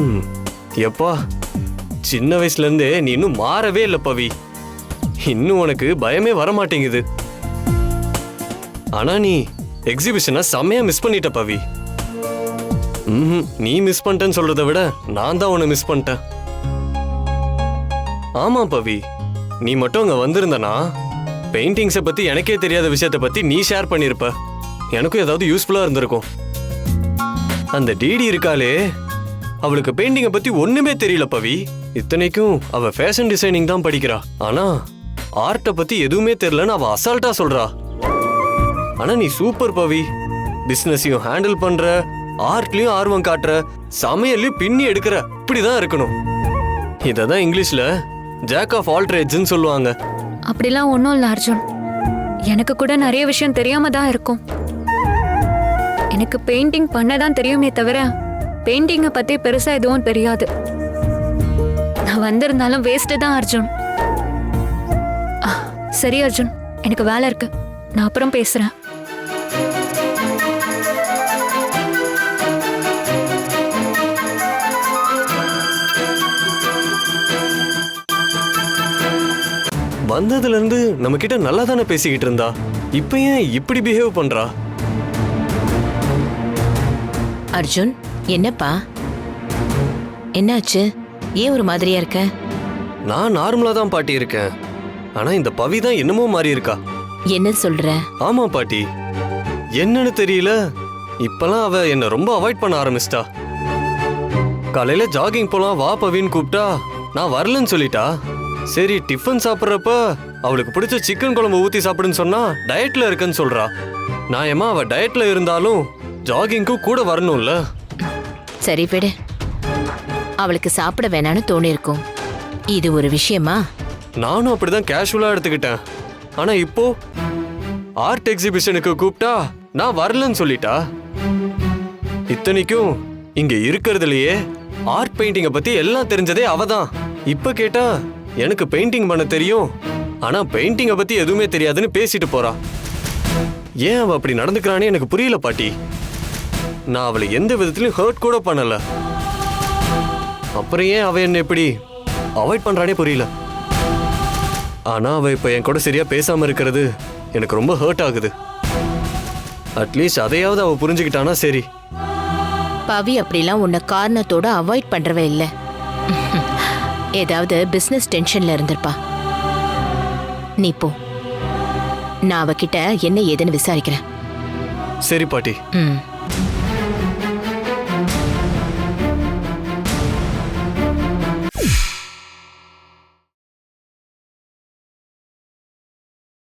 ம் எப்பா? சின்ன வயசுலேருந்தே நீ இன்னும் மாறவே இல்லை பவி. இன்னும் உனக்கு பயமே வர மாட்டேங்குது ஆனால் நீ எக்ஸிபிஷனை செம்மையா மிஸ் பண்ணிட்ட பவி. ம் நீ மிஸ் பண்ணிட்டேன்னு சொல்கிறத விட நான் தான் உன்னை மிஸ் பண்ணிட்டேன். ஆமாம் பவி. நீ மட்டும் அங்கே வந்திருந்தனா பெயிண்டிங்ஸை பற்றி எனக்கே தெரியாத விஷயத்தை பற்றி நீ ஷேர் பண்ணியிருப்ப எனக்கும் ஏதாவது யூஸ்ஃபுல்லாக இருந்திருக்கும். அந்த டிடி இருக்காளே அவளுக்கு பெயிண்டிங்கை பத்தி ஒன்றுமே தெரியல பவி. இத்தனைக்கும் அவள் ஃபேஷன் டிசைனிங் தான் படிக்கிறா. ஆனா ஆர்ட்டை பற்றி எதுவுமே தெரியலன்னு அவள் அசால்ட்டாக சொல்றா. ஆனா நீ சூப்பர் பவி. பிஸ்னஸையும் ஹேண்டில் பண்ணுற ஆர்ட்லேயும் ஆர்வம் காட்டுற சமையல்லையும் பின்னி எடுக்கிற. இப்படிதான் இருக்கணும். இதை தான் இங்கிலீஷ்ல ஜாக் ஆஃப் ஆல்ட்ரேஜ்னு சொல்லுவாங்க. அப்படிலாம் ஒன்றும் இல்லை அர்ஜுன். எனக்கு கூட நிறைய விஷயம் தெரியாம தான் இருக்கும். எனக்கு பெயிண்டிங் பண்ண தான் தெரியுமே தவிர பெயிண்டிங்கை பத்தி பெருசா எதுவும் தெரியாது. நான் வந்திருந்தாலும் வேஸ்ட் தான் அர்ஜுன். சரி அர்ஜுன். எனக்கு வேலை இருக்கு. நான் அப்புறம் பேசுறேன். வந்ததுல இருந்து நம்ம கிட்ட நல்லா தானே பேசிக்கிட்டு இருந்தா? இப்ப ஏன் இப்படி பிஹேவ் பண்றா? அர்ஜுன் என்னப்பா? என்னாச்சு? ஏன் ஒரு மாதிரியா இருக்க? நான் நார்மலா தான் பாட்டி இருக்கேன். ஆனா இந்த பவி தான் என்னமோ மாறி இருக்கா? என்ன சொல்ற? ஆமா பாட்டி. என்னன்னு தெரியல. இப்பெல்லாம் அவ என்ன ரொம்ப அவாய்ட் பண்ண ஆரம்பிச்சிட்டா. காலையில ஜாகிங் போலாம் வா பவின்னு கூப்பிட்டா நான் வரலன்னு சொல்லிட்டா. சரி டிஃபன் சாப்பிட்றப்ப அவளுக்கு பிடிச்ச சிக்கன் குழம்பு ஊத்தி சாப்பிடுன்னு சொன்னா டயட்ல இருக்கேன்னு சொல்றா. நான் ஏமா அவ டயட்ல இருந்தாலும் ஜாகிங்க்கும் கூட வரணும்ல. சரி விடு. அவளுக்கு சாப்பிட வேணான்னு தோணிருக்கும். இது ஒரு விஷயமா? நானும் அப்படிதான் கேஷுவலா எடுத்துக்கிட்டேன். ஆனா இப்போ ஆர்ட் எக்ஸிபிஷனுக்கு கூப்பிட்டா நான் வரலன்னு சொல்லிட்டா? இத்தனைக்கும் இங்க இருக்கிறதுலயே ஆர்ட் பெயிண்டிங்கை பத்தி எல்லாம் தெரிஞ்சதே அவதான். இப்ப கேட்டா எனக்கு பெயிண்டிங் பண்ண தெரியும். ஆனா பெயிண்டிங்கை பத்தி எதுவுமே தெரியாதுன்னு பேசிட்டு போறா. ஏன் அவ அப்படி நடந்துக்கிறானே எனக்கு புரியல பாட்டி. நான் அவளை எந்த விதத்திலயும் ஹர்ட் கூட பண்ணல. அப்புறம் ஏன் அவ என்ன எப்படி அவாய்ட் பண்றானே புரியல. ஆனா அவ இப்ப என் கூட சரியா பேசாம இருக்கிறது எனக்கு ரொம்ப ஹர்ட் ஆகுது. அட்லீஸ்ட் அதையாவது அவ புரிஞ்சுக்கிட்டானா சரி. பவி அப்படிலாம் உன்னை காரணத்தோட அவாய்ட் பண்றவ இல்ல. ஏதாவது பிசினஸ் டென்ஷன்ல இருந்திருப்பா. நீ போ. நான் அவகிட்ட என்ன ஏதுன்னு விசாரிக்கிறேன். சரி பாட்டி. ம்.